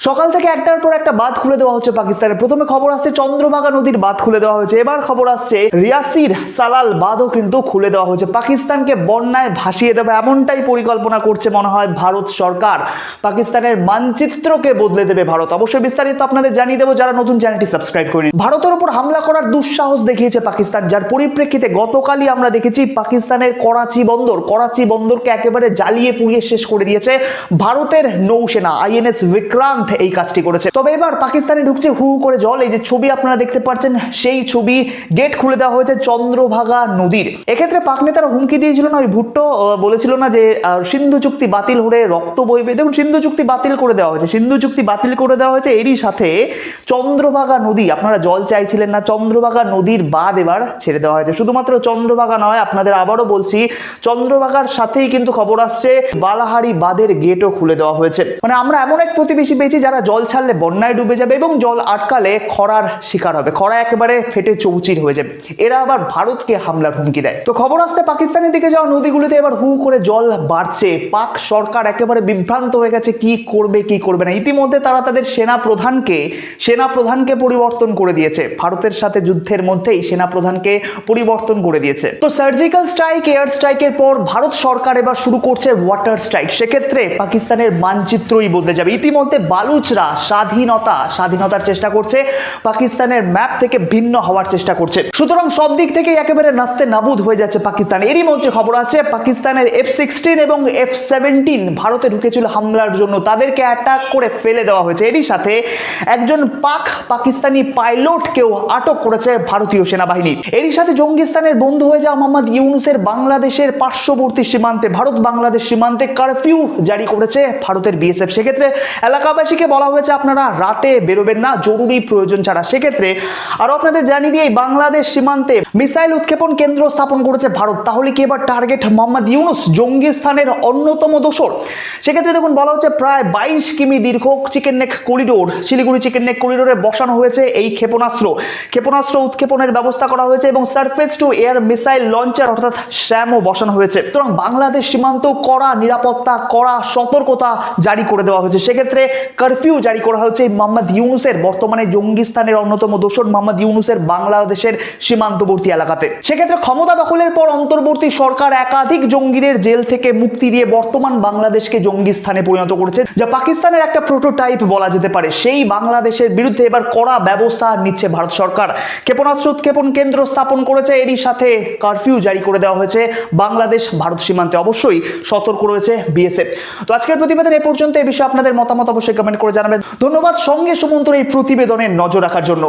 সকাল থেকে একটার পর একটা বাঁধ খুলে দেওয়া হচ্ছে পাকিস্তানের। প্রথমে খবর আসছে চন্দ্রভাগা নদীর বাঁধ খুলে দেওয়া হয়েছে। এবার খবর আসছে রিয়াসির সালাল বাঁধও কিন্তু খুলে দেওয়া হয়েছে। পাকিস্তানকে বন্যায় ভাসিয়ে দেবে এমনটাই পরিকল্পনা করছে মনে হয় ভারত সরকার। পাকিস্তানের মানচিত্রকে বদলে দেবে ভারত। অবশ্যই বিস্তারিত আপনাদের জানিয়ে দেবো, যারা নতুন চ্যানেলটি সাবস্ক্রাইব করেনি। ভারতের উপর হামলা করার দুঃসাহস দেখিয়েছে পাকিস্তান, যার পরিপ্রেক্ষিতে গতকালই আমরা দেখেছি পাকিস্তানের করাচি বন্দর, করাচি বন্দরকে একেবারে জ্বালিয়ে পুড়িয়ে শেষ করে দিয়েছে ভারতের নৌসেনা, আইএনএস বিক্রান্ত। এই কাজটি করেছে। তবে এবার পাকিস্তানে ঢুকছে হু করে জল। এই যে ছবি আপনারা দেখতে পাচ্ছেন, সেই ছবি গেট খুলে দেওয়া হয়েছে চন্দ্রভাগা নদীর। এক্ষেত্রে পাক নেতারা হুমকি দিয়েছিল না? ওই ভুট্টো বলেছিল না যে সিন্ধু চুক্তি বাতিল হলে রক্ত বইবে। দেখুন, সিন্ধু চুক্তি বাতিল করে দেওয়া হয়েছে। সিন্ধু চুক্তি বাতিল করে দেওয়া হয়েছে। এরই সাথে চন্দ্রভাগা নদী, আপনারা জল চাইছিলেন না। চন্দ্রভাগা নদীর বাদ এবার ছেড়ে দেওয়া হয়েছে। শুধুমাত্র চন্দ্রভাগা নয়, আপনাদের আবারও বলছি, চন্দ্রভাগার সাথেই কিন্তু খবর আসছে। বালাহারি বাঁধের গেটও খুলে দেওয়া হয়েছে। মানে আমরা এমন এক প্রতিবেশী পেয়েছি যারা জল ছাড়লে বন্যায় ডুবে যাবে এবং জল আটকালে খরার শিকার হবে। খরা একেবারে ফেটে চৌচির হয়ে যাবে। এরা আবার ভারতকে হামলার হুমকি দেয়। তো খবর আসছে পাকিস্তানের দিকে যাওয়া নদীগুলিতে এবার হু করে জল বাড়ছে। পাক সরকার একেবারে বিভ্রান্ত হয়ে গেছে কি করবে কি করবে না। ইতিমধ্যে তারা তাদের সেনা প্রধানকে সেনা প্রধানকে পরিবর্তন করে দিয়েছে। ভারতের সাথে যুদ্ধের মধ্যেই সেনা প্রধানকে পরিবর্তন করে দিয়েছে। তো সার্জিক্যাল স্ট্রাইক, এয়ার স্ট্রাইকের পর ভারত সরকার এবার শুরু করছে ওয়াটার স্ট্রাইক। সেক্ষেত্রে পাকিস্তানের মানচিত্রই বদলে যাবে। ইতিমধ্যে বালুচরা স্বাধীনতা, স্বাধীনতার চেষ্টা করছে, পাকিস্তানের ম্যাপ থেকে ভিন্ন হওয়ার চেষ্টা করছে। সুতরাং সব দিক থেকে একেবারে নাস্তে নাবুদ হয়ে যাচ্ছে পাকিস্তান। এরই মধ্যে খবর আছে, পাকিস্তানের এফ সিক্সটিন এবং এফ সেভেন্টিন ভারতে ঢুকেছিল হামলার জন্য। তাদেরকে অ্যাটাক করে ফেলে দেওয়া হয়েছে। এরই সাথে একজন পাক পাকিস্তানি পাইলটকেও আটক করেছে ভারতীয় সেনাবাহিনী। এরই সাথে জঙ্গিস্তানের বন্ধু হয়ে যাওয়া মোহাম্মদ ইউনুসের বাংলাদেশের পার্শ্ববর্তী সীমান্তে ভারত বাংলাদেশ সীমান্তে কারফিউ জারি করেছে ভারতের বিএসএফ সেক্ষেত্রে এলাকাবাসীকে বলা হয়েছে, আপনারা রাতে বেরোবেন না, জরুরি প্রয়োজন ছাড়া। সেক্ষেত্রে আরও আপনাদের জানিয়ে দিয়ে বাংলাদেশ সীমান্তে মিসাইল উৎক্ষেপণ কেন্দ্র স্থাপন করেছে ভারত। তাহলে কি এবার টার্গেট মোহাম্মদ ইউনুস জঙ্গিস্তানের অন্যতম দোষর? সেক্ষেত্রে দেখুন, বলা হচ্ছে প্রায় বাইশ কিমি দীর্ঘ chicken neck corridor Siliguri chicken neck করিডোরে বসানো হয়েছে এই ক্ষেপণাস্ত্র। ক্ষেপণাস্ত্র উৎক্ষেপণের ব্যবস্থা করা হয়েছে এবং surface to air missile launcher অর্থাৎ স্যামও বসানো হয়েছে। সুতরাং বাংলাদেশ সীমান্ত কড়া নিরাপত্তা, কড়া সতর্কতা জারি করে দেওয়া হয়েছে। সেক্ষেত্রে কারফিউ জারি করা হয়েছে মোহাম্মদ ইউনুসের বর্তমানে জঙ্গিস্তানের অন্যতম দোসর মোহাম্মদ ইউনুসের বাংলাদেশের সীমান্তবর্তী এলাকাতে। সেক্ষেত্রে ক্ষমতা দখলের পর অন্তর্বর্তী সরকার একাধিক জঙ্গিদের জেল থেকে মুক্তি দিয়ে বর্তমান বাংলাদেশকে জঙ্গি স্থানে পরিণত করেছে, যা পাকিস্তানের একটা প্রোটোটাইপ বলা যেতে পারে। সেই বাংলাদেশের বিরুদ্ধে এবার কড়া ব্যবস্থা নিচ্ছে ভারত সরকার। ক্ষেপণাস্ত্র উৎক্ষেপণ কেন্দ্র স্থাপন করেছে, এরই সাথে কারফিউ জারি করে দেওয়া হয়েছে বাংলাদেশ ভারত সীমান্তে। অবশ্যই সতর্ক রয়েছে বিএসএফ। তো আজকের প্রতিবেদন এ পর্যন্ত এই বিষয়ে আপনাদের মতামত অবশ্যই কমেন্ট করে জানাবেন। ধন্যবাদ সঙ্গে সুমন্তর এই প্রতিবেদনে নজর রাখার জন্য।